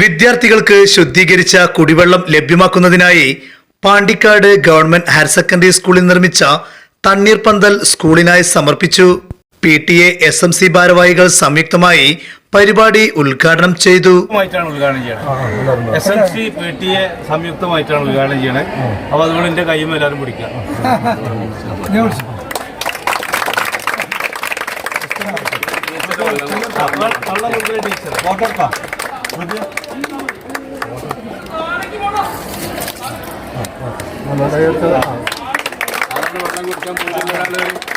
വിദ്യാർത്ഥികൾക്ക് ശുദ്ധീകരിച്ച കുടിവെള്ളം ലഭ്യമാക്കുന്നതിനായി പാണ്ടിക്കാട് ഗവൺമെന്റ് ഹയർ സെക്കൻഡറി സ്കൂളിൽ നിർമ്മിച്ച തണ്ണീർപന്തൽ സ്കൂളിനായി സമർപ്പിച്ചു. P T A S M C ഭാരവാഹികൾ സംയുക്തമായി പരിപാടി ഉദ്ഘാടനം ചെയ്തു. S M C P T A സംയുക്തമായിട്ടാണ് ഉദ്ഘാടനം ചെയ്യണത്. അപ്പൊ അതുകൊണ്ട് എന്റെ കൈയും എല്ലാവരും പിടിക്കാം. ടീച്ചർ. വെള്ളം കുടിക്കാൻ പോകുന്ന ഒരാൾ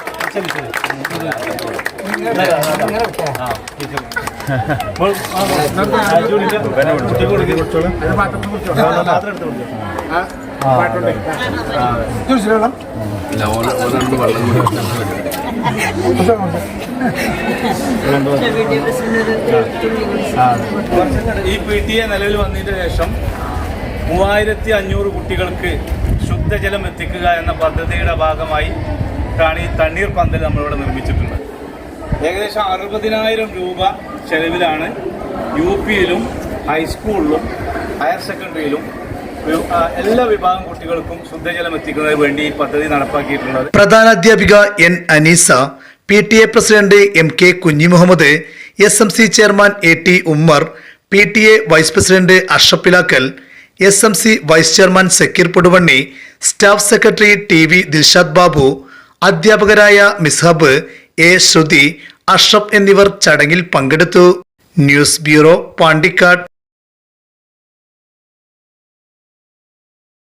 ഈ പി ടി എ നിലവിൽ വന്നതിന് ശേഷം മൂവായിരത്തി അഞ്ഞൂറ് കുട്ടികൾക്ക് ശുദ്ധജലം എത്തിക്കുക എന്ന പദ്ധതിയുടെ ഭാഗമായി ആണ് ഈ തണ്ണീർ പന്തൽ നമ്മളിവിടെ നിർമ്മിച്ചിട്ടുണ്ട് ഏകദേശം അറുപതിനായിരം രൂപ ചെലവിലാണ് യു പിയിലും ഹൈസ്കൂളിലും ഹയർ സെക്കൻഡറിയിലും എല്ലാ വിഭാഗം കുട്ടികൾക്കും ശുദ്ധജലം എത്തിക്കുന്നതിന് വേണ്ടി ഈ പദ്ധതി നടപ്പാക്കിയിട്ടുള്ളത്. പ്രധാനാധ്യാപിക N Anisa P T A president M K Kunhimuhammad S M C chairman A T Ummer P T A vice president Ashappilakkal S M C vice chairman Zakir Puduvanni staff secretary T V Dilshad Babu അധ്യാപകരായ Mishab A. Shruti Ashraf എന്നിവർ ചടങ്ങിൽ പങ്കെടുത്തു. News bureau Pandikkad.